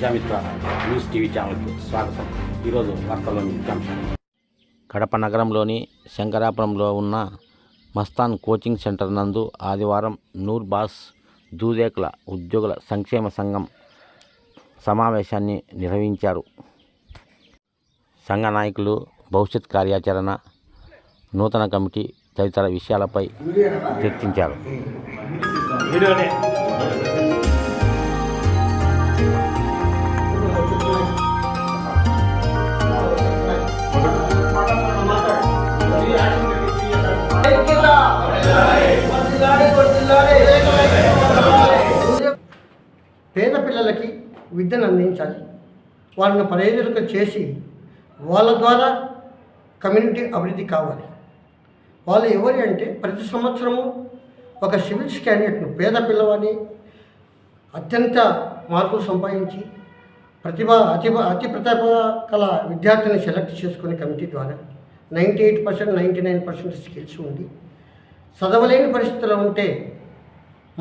Prajamitra news TV ఛానల్కి స్వాగతం. ఈరోజు వార్తల్లోని ముఖ్యాంశాలు కడప నగరంలోని శంకరాపురంలో ఉన్న మస్తాన్ కోచింగ్ సెంటర్ నందు ఆదివారం నూర్ బాస్ దూదేకుల ఉద్యోగుల సంక్షేమ సంఘం సమావేశాన్ని నిర్వహించారు. సంఘ నాయకులు భవిష్యత్ కార్యాచరణ నూతన కమిటీ తదితర విషయాలపై చర్చించారు. పేద పిల్లలకి విద్యను అందించాలి. వాళ్ళని ప్రయోజనకు చేసి వాళ్ళ ద్వారా కమ్యూనిటీ అభివృద్ధి కావాలి. వాళ్ళు ఎవరి అంటే ప్రతి సంవత్సరము ఒక సివిల్స్ క్యాండిడేట్ను పేద పిల్లవాడిని అత్యంత మార్కులు సంపాదించి ప్రతిభ అతి అతి ప్రతిభ కల విద్యార్థిని సెలెక్ట్ చేసుకునే కమిటీ ద్వారా ninety eight percent ninety nine percent skills ఉంది. చదవలేని పరిస్థితుల్లో ఉంటే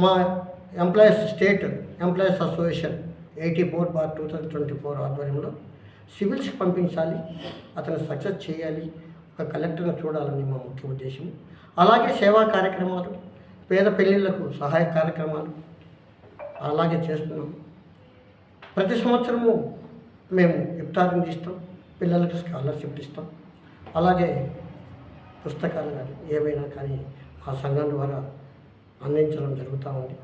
మా employees state employees association eighty four bar two thousand twenty four ఆధ్వర్యంలో సివిల్స్కి పంపించాలి అతను సక్సెస్ చేయాలి ఒక కలెక్టర్ను చూడాలని మా ముఖ్య ఉద్దేశం. అలాగే సేవా కార్యక్రమాలు పేద పెళ్ళిళ్ళకు సహాయ కార్యక్రమాలు అలాగే చేస్తున్నాం. ప్రతి సంవత్సరము మేము ఇఫ్తారం ఇస్తాం పిల్లలకు స్కాలర్షిప్ ఇస్తాం. అలాగే పుస్తకాలు కానీ ఏవైనా కానీ మా సంఘం ద్వారా అందించడం జరుగుతూ ఉంది.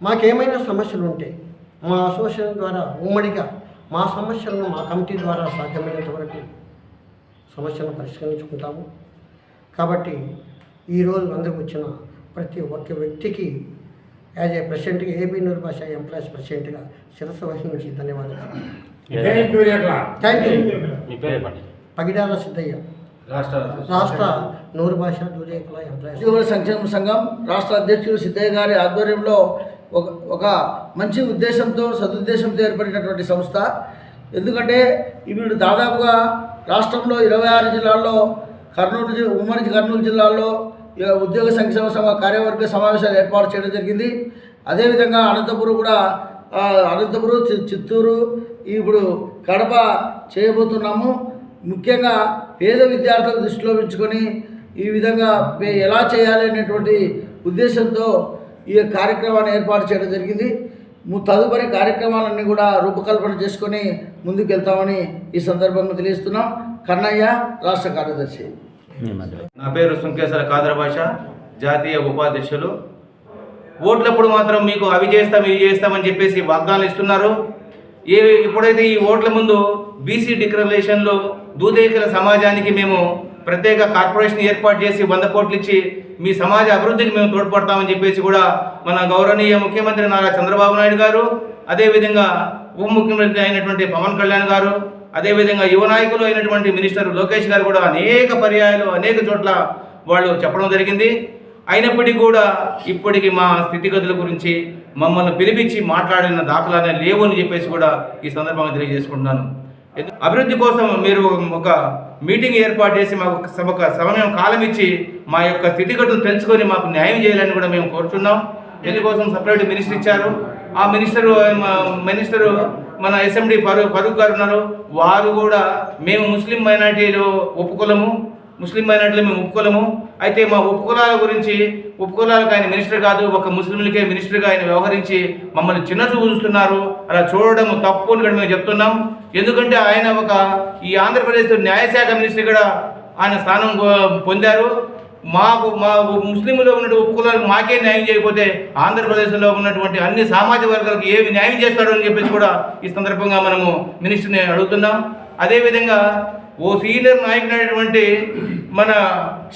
మాకేమైనా సమస్యలు ఉంటే మా అసోసియేషన్ ద్వారా ఉమ్మడిగా మా సమస్యలను మా కమిటీ ద్వారా సాధ్యమైనంత వరకు సమస్యలను పరిష్కరించుకుంటాము. కాబట్టి ఈరోజు అందరికి వచ్చిన ప్రతి ఒక్క వ్యక్తికి యాజ్ ఏ ప్రెసిడెంట్గా ఏబీ నూరు భాష ఎంప్లాయీస్ ప్రెసిడెంట్గా శిరస్సు వహించి ధన్యవాదాలు. Thank you Pagidala Siddaiah. రాష్ట్ర నూరు భాష ఉద్యోగుల సంక్షేమ సంఘం రాష్ట్ర అధ్యక్షుడు సిద్ధయ్య గారి ఆధ్వర్యంలో ఒక ఒక మంచి ఉద్దేశంతో సదుద్దేశంతో ఏర్పడినటువంటి సంస్థ. ఎందుకంటే ఇప్పుడు దాదాపుగా రాష్ట్రంలో ఇరవై ఆరు జిల్లాల్లో కర్నూలు ఉమ్మడి కర్నూలు జిల్లాల్లో ఉద్యోగ సంక్షేమ సంఘ కార్యవర్గ సమావేశాలు ఏర్పాటు చేయడం జరిగింది. అదేవిధంగా అనంతపురం కూడా అనంతపురం చి- చిత్తూరు ఇప్పుడు కడప చేయబోతున్నాము. ముఖ్యంగా పేద విద్యార్థులను దృష్టిలో ఉంచుకొని ఈ విధంగా మేము ఎలా చేయాలి అనేటువంటి ఉద్దేశంతో ఈ కార్యక్రమాన్ని ఏర్పాటు చేయడం జరిగింది. తదుపరి కార్యక్రమాలన్నీ కూడా రూపకల్పన చేసుకొని ముందుకు వెళ్తామని ఈ సందర్భంగా తెలియజేస్తున్నాం. కన్నయ్య రాష్ట్ర కార్యదర్శి. నా పేరు సుంకేశ్వర కాదర భాష జాతీయ ఉపాధ్యక్షులు. ఓట్లప్పుడు మాత్రం మీకు అవి చేస్తాం ఇవి చేస్తామని చెప్పేసి వాగ్దానాలు ఇస్తున్నారు. ఏ ఇప్పుడైతే ఈ ఓట్ల ముందు బీసీ డిక్లరేషన్లో దూదేకల సమాజానికి మేము ప్రత్యేక కార్పొరేషన్ ఏర్పాటు చేసి వంద కోట్లు ఇచ్చి మీ సమాజ అభివృద్ధికి మేము తోడ్పడతామని చెప్పేసి కూడా మన గౌరవనీయ ముఖ్యమంత్రి నారా చంద్రబాబు నాయుడు గారు అదేవిధంగా ఉప ముఖ్యమంత్రి అయినటువంటి పవన్ కళ్యాణ్ గారు అదేవిధంగా యువ నాయకులు అయినటువంటి మినిస్టర్ లోకేష్ గారు కూడా అనేక పర్యాయాలు అనేక చోట్ల వాళ్ళు చెప్పడం జరిగింది. అయినప్పటికీ కూడా ఇప్పటికి మా స్థితిగతుల గురించి మమ్మల్ని పిలిపించి మాట్లాడిన దాఖలానే లేవు అని చెప్పేసి కూడా ఈ సందర్భంగా తెలియజేసుకుంటున్నాను. అభివృద్ధి కోసం మీరు ఒక మీటింగ్ ఏర్పాటు చేసి మాకు ఒక- సమయం కాలం ఇచ్చి మా యొక్క స్థితిగతులు తెలుసుకొని మాకు న్యాయం చేయాలని కూడా మేము కోరుతున్నాం ఎందుకోసం సపరేట్ మినిస్టర్ ఇచ్చారు. ఆ మినిస్టర్ మినిస్టర్ మన ఎస్ఎండి ఫరూక్ ఫరూక్ గారు ఉన్నారు. వారు కూడా మేము ముస్లిం మైనార్టీలు ఒప్పుకోలేము. ముస్లిం మైనార్టీలు మేము ఒప్పుకోలేము. అయితే మా ఉపకులాల గురించి ఉపకులాలకు ఆయన మినిస్టర్ కాదు ఒక ముస్లింలకే మినిస్టర్గా ఆయన వ్యవహరించి మమ్మల్ని చిన్న చూస్తున్నారు. అలా చూడడం తప్పు అని కూడా మేము చెప్తున్నాం. ఎందుకంటే ఆయన ఒక ఈ ఆంధ్రప్రదేశ్ న్యాయశాఖ మినిస్టర్ కూడా ఆయన స్థానం పొందారు. మాకు మా ముస్లింలో ఉన్న ఉపకులాలకు మాకే న్యాయం చేయకపోతే ఆంధ్రప్రదేశ్లో ఉన్నటువంటి అన్ని సామాజిక వర్గాలకు ఏమి న్యాయం చేస్తాడో అని చెప్పేసి కూడా ఈ సందర్భంగా మనము మినిస్టర్ని అడుగుతున్నాం. అదేవిధంగా ఓ సీనియర్ నాయకుడైనటువంటి మన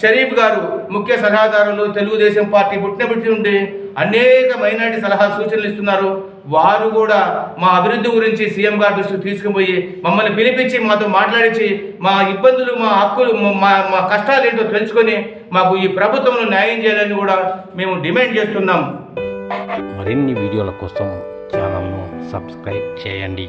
షరీఫ్ గారు ముఖ్య సలహాదారులు తెలుగుదేశం పార్టీ పుట్టినప్పటి నుండి అనేక మైనార్టీ సలహా సూచనలు ఇస్తున్నారు. వారు కూడా మా అభివృద్ధి గురించి సీఎం గారి దృష్టికి తీసుకుపోయి మమ్మల్ని పిలిపించి మాతో మాట్లాడించి మా ఇబ్బందులు మా హక్కులు మా మా కష్టాలు ఏంటో తెలుసుకొని మాకు ఈ ప్రభుత్వంలో న్యాయం చేయాలని కూడా మేము డిమాండ్ చేస్తున్నాం. మరిన్ని వీడియోల కోసం ఛానల్ను సబ్స్క్రైబ్ చేయండి.